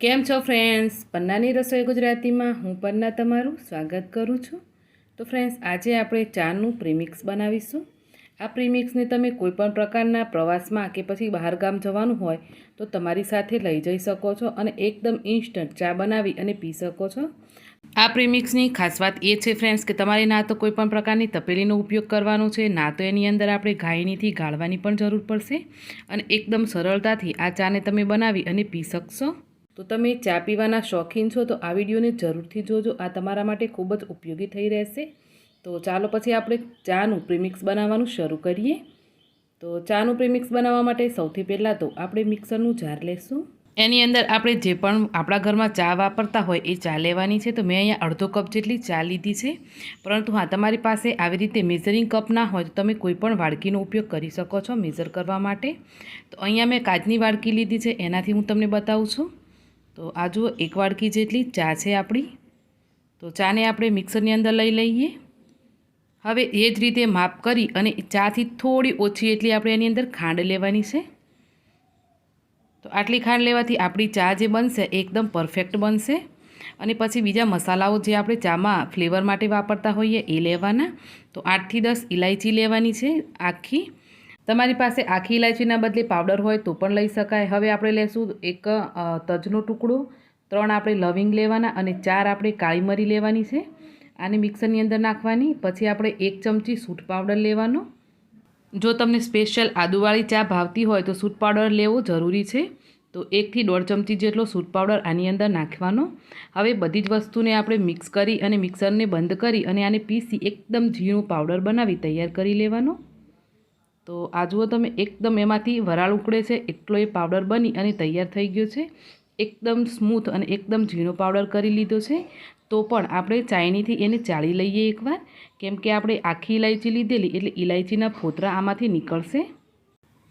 કેમ છો ફ્રેન્ડ્સ પન્નાની રસોઈ ગુજરાતીમાં, હું પન્ના તમારું સ્વાગત કરું છું. તો ફ્રેન્ડ્સ આજે આપણે ચાનું પ્રીમિક્સ બનાવીશું. આ પ્રીમિક્સને તમે કોઈપણ પ્રકારના પ્રવાસમાં કે પછી બહારગામ જવાનું હોય, તો તમારી સાથે લઈ જઈ શકો છો અને એકદમ ઇન્સ્ટન્ટ ચા બનાવી અને પી શકો છો. આ પ્રીમિક્સની ખાસ વાત એ છે ફ્રેન્ડ્સ કે તમારે ના તો કોઈપણ પ્રકારની તપેલીનો ઉપયોગ કરવાનો છે, ના તો એની અંદર આપણે ગાયણીથી ગાળવાની પણ જરૂર પડશે. અને એકદમ સરળતાથી આ ચાને તમે બનાવી અને પી શકશો. તો તમે ચા પીવાના શોખીન છો તો આ વિડીયોને જરૂરથી જોજો. આ તમારા માટે ખૂબ જ ઉપયોગી થઈ રહેશે. તો ચાલો પછી આપણે ચાનું પ્રીમિક્સ બનાવવાનું શરૂ કરીએ. તો ચાનું પ્રીમિક્સ બનાવવા માટે સૌથી પહેલાં તો આપણે મિક્સરનું જાર લેશું. એની અંદર આપણે જે પણ આપણા ઘરમાં ચા વાપરતા હોય એ ચા લેવાની છે. તો મેં અહીંયા અડધો કપ જેટલી ચા લીધી છે. પરંતુ હા, તમારી પાસે આવી રીતે મેઝરિંગ કપ ના હોય તો તમે કોઈ પણ વાડકીનો ઉપયોગ કરી શકો છો મેઝર કરવા માટે. તો અહીંયા મેં કાચની વાડકી લીધી છે. એનાથી હું તમને બતાવું છું. તો આ જુઓ, એક વાડકી જેટલી ચા છે આપણી. તો ચાને આપણે મિક્સરની અંદર લઈ લઈએ. હવે એ જ રીતે માપ કરી અને ચાથી થોડી ઓછી એટલી આપણે એની અંદર ખાંડ લેવાની છે. તો આટલી ખાંડ લેવાથી આપણી ચા જે બનશે એકદમ પરફેક્ટ બનશે. અને પછી બીજા મસાલાઓ જે આપણે ચામાં ફ્લેવર માટે વાપરતા હોઈએ એ લેવાના. તો આઠથી દસ ઇલાયચી લેવાની છે આખી. તમારી પાસે આખી ઇલાયચીના બદલે પાવડર હોય તો પણ લઈ શકાય. હવે આપણે લેશું એક તજનો ટુકડો. ત્રણ આપણે લવિંગ લેવાના અને ચાર આપણે કાળી મરી લેવાની છે. આને મિક્સરની અંદર નાખવાની. પછી આપણે એક ચમચી સૂટ પાવડર લેવાનો. જો તમને સ્પેશિયલ આદુવાળી ચા ભાવતી હોય તો સૂટ પાવડર લેવો જરૂરી છે. તો એકથી દોઢ ચમચી જેટલો સૂટ પાવડર આની અંદર નાખવાનો. હવે બધી જ વસ્તુને આપણે મિક્સ કરી અને મિક્સરને બંધ કરી અને આને પીસી એકદમ ઝીણું પાવડર બનાવી તૈયાર કરી લેવાનો. તો આ જુઓ તમે, એકદમ એમાંથી વરાળ ઉકળે છે, એટલો એ પાવડર બની અને તૈયાર થઈ ગયો છે. એકદમ સ્મૂથ અને એકદમ ઝીણો પાવડર કરી લીધો છે. તો પણ આપણે ચાયણીથી એને ચાળી લઈએ એકવાર. કેમ કે આપણે આખી ઇલાયચી લીધેલી એટલે ઇલાયચીના ફોતરા આમાંથી નીકળશે.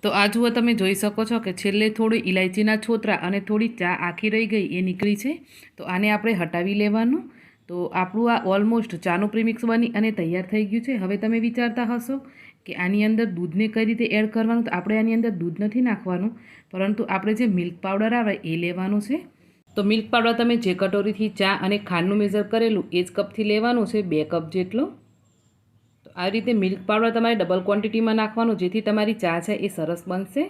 તો આ જુઓ તમે, જોઈ શકો છો કે છેલ્લે થોડી ઇલાયચીના છોતરા અને થોડી ચા આખી રહી ગઈ, એ નીકળી છે. તો આને આપણે હટાવી લેવાનું. તો આપણું આ ઓલમોસ્ટ ચાનું પ્રીમિક્સ બની અને તૈયાર થઈ ગયું છે. હવે તમે વિચારતા હશો કે આની અંદર દૂધને કઈ રીતે એડ કરવાનું? તો આપણે આની અંદર દૂધ નથી નાખવાનું, પરંતુ આપણે જે મિલ્ક પાવડર આવે એ લેવાનું છે. તો મિલ્ક પાવડર તમે જે કટોરીથી ચા અને ખાંડનું મેઝર કરેલું, એ જ કપથી લેવાનું છે, બે કપ જેટલો. તો આ રીતે મિલ્ક પાવડર તમારે ડબલ ક્વોન્ટિટીમાં નાખવાનું, જેથી તમારી ચા છે એ સરસ બનશે.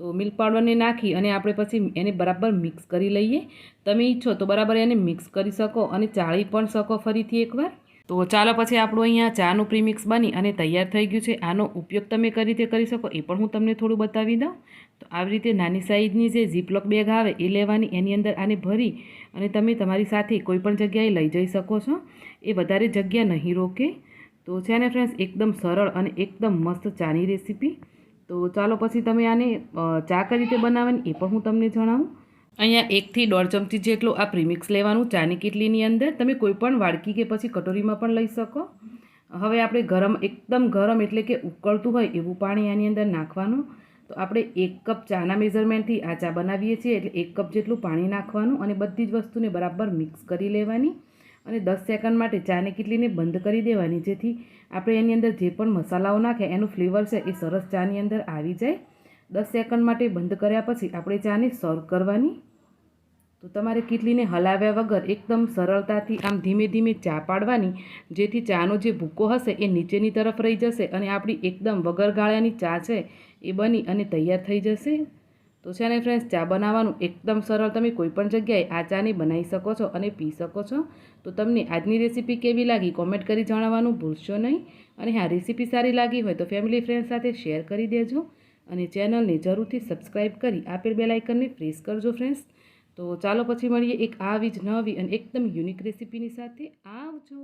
તો મિલ્ક પાવડરને નાખી અને આપણે પછી એને બરાબર મિક્સ કરી લઈએ. તમે ઈચ્છો તો બરાબર એને મિક્સ કરી શકો અને ચાળી પણ શકો ફરીથી એકવાર. તો ચાલો પછી આપણું અહીંયા ચાનું પ્રીમિક્સ બની અને તૈયાર થઈ ગયું છે. આનો ઉપયોગ તમે કઈ રીતે કરી શકો એ પણ હું તમને થોડું બતાવી દઉં. તો આવી રીતે નાની સાઇઝની જે ઝીપલોક બેગ આવે એ લેવાની, એની અંદર આને ભરી અને તમે તમારી સાથે કોઈપણ જગ્યાએ લઈ જઈ શકો છો. એ વધારે જગ્યા નહીં રોકે. તો છે ને ફ્રેન્ડ્સ એકદમ સરળ અને એકદમ મસ્ત ચાની રેસીપી. તો ચાલો પછી તમે આને ચા કઈ રીતે બનાવવાની એ પણ હું તમને જણાવું. અહીંયા એકથી દોઢ ચમચી જેટલું આ પ્રીમિક્સ લેવાનું, ચાની કીટલીની અંદર. તમે કોઈપણ વાડકી કે પછી કટોરીમાં પણ લઈ શકો. હવે આપણે ગરમ, એકદમ ગરમ એટલે કે ઉકળતું હોય એવું પાણી આની અંદર નાખવાનું. તો આપણે એક કપ ચાના મેઝરમેન્ટથી આ ચા બનાવીએ છીએ એટલે એક કપ જેટલું પાણી નાખવાનું અને બધી જ વસ્તુને બરાબર મિક્સ કરી લેવાની. અને દસ સેકન્ડ માટે ચાની કીટલીને બંધ કરી દેવાની, જેથી આપણે એની અંદર જે પણ મસાલાઓ નાખે, એનું ફ્લેવર છે એ સરસ ચાની અંદર આવી જાય. દસ સેકન્ડ માટે બંધ કર્યા પછી આપણે ચાને સર્વ કરવાની. તો તમારે કીટલીને હલાવ્યા વગર એકદમ સરળતાથી આમ ધીમે ધીમે ચા પાડવાની, જેથી ચાનો જે ભૂકો હશે એ નીચેની તરફ રહી જશે અને આપણી એકદમ વગર ગાળ્યાની ચા છે એ બની અને તૈયાર થઈ જશે. તો છે ને ફ્રેન્ડ્સ ચા બનાવવાનું એકદમ સરળ. તમે કોઈપણ જગ્યાએ આ ચાને બનાવી શકો છો અને પી શકો છો. તો તમને આજની રેસીપી કેવી લાગી કોમેન્ટ કરી જણાવવાનું ભૂલશો નહીં. અને હા રેસીપી સારી લાગી હોય તો ફેમિલી ફ્રેન્ડ સાથે શેર કરી દેજો. અને ચેનલને જરૂરથી સબસ્ક્રાઈબ કરી આપેલ બેલાઇકનને પ્રેસ કરજો ફ્રેન્ડ્સ તો ચાલો પછી મળીએ એક આવી જ નવી અને એકદમ યુનિક રેસીપીની સાથે. આવજો!